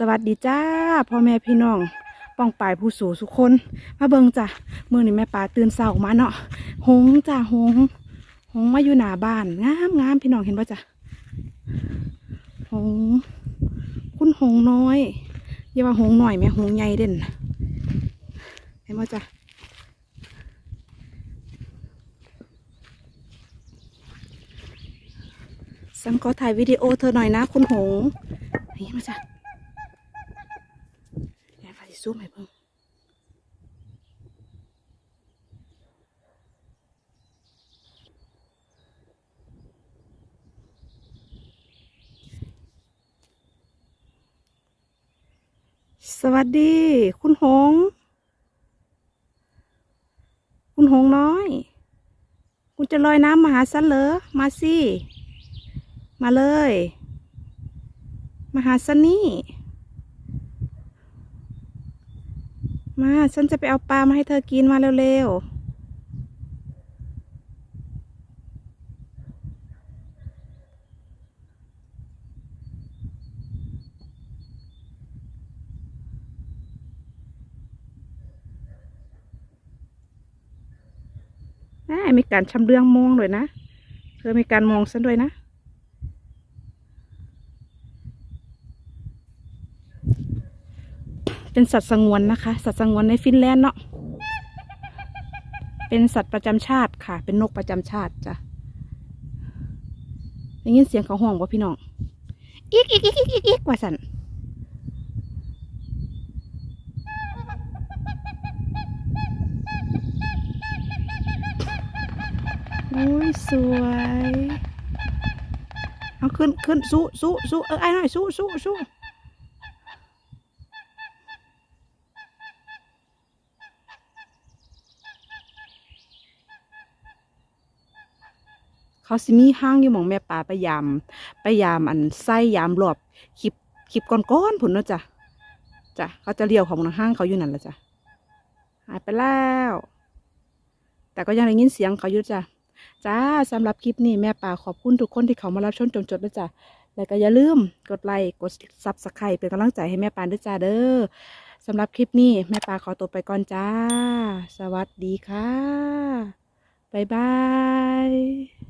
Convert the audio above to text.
สวัสดีจ้าพ่อแม่พี่น้องป้องปายผู้สูงสุกคนมาเบิงจ้ะมื่อนี้แม่ป่าตื่นเช้ามาเนาะหงจ้ะหงหงมาอยู่หน้าบ้านงามงามพี่น้องเห็นป่ะจ้ะหง คุณหงน้อยอย่าว่าหงหน่อยแม่หงใหญ่เด่นเห็นป่ะจ้ะสังขอถ่ายวิดีโอเธอหน่อยนะ คุณหงส์นี่มาจ้ะ ซูมให้เบิ่งสวัสดี คุณหง คุณหงน้อย คุณจะลอยน้ำมาหาฉันเหรอ มาสิ มาเลย มาหาฉันนี่ มา ฉันจะไปเอาปลามาให้เธอกินมาเร็วๆน่มีการชำเลืองมองด้วยนะ เธอมีการมองฉันด้วยนะ เป็นสัตว์สงวนนะคะ สัตว์สงวนในฟินแลนด์เนาะเป็นสัตว์ประจำชาติค่ะ เป็นนกประจำชาติจ้ะได้ยินเสียงเขาห้องบ่พี่น้องอีกอีกอีกอีกอีกอีกว่าสันโอ้ยสวย เอาขึ้นขึ้นสู้สู้สู้เออไอ้หน่อยสู้สู้สู้ เขาสิมีห้างอยู่หมองแม่ป่าไปยามไปยามอันไส้ยามรอบคลิปคลิปก้อนๆผุนเนาะจ้ะจ้ะเขาจะเลี้ยวของห้างเขาอยู่นั่นละจ้ะหายไปแล้ว แต่ก็ยังได้ยินเสียงเขาอยู่จ้ะจ้าสำหรับคลิปนี้แม่ป่าขอบคุณทุกคนที่เขามารับชมจนจบด้วยจ้ะแล้วก็อย่าลืมกดไลค์กดซับสไครป์เป็นกำลังใจให้แม่ปานด้วยจ้าเด้อสำหรับคลิปนี้แม่ป่าขอตัวไปก่อนจ้า สวัสดีค่ะ บ๊ายบาย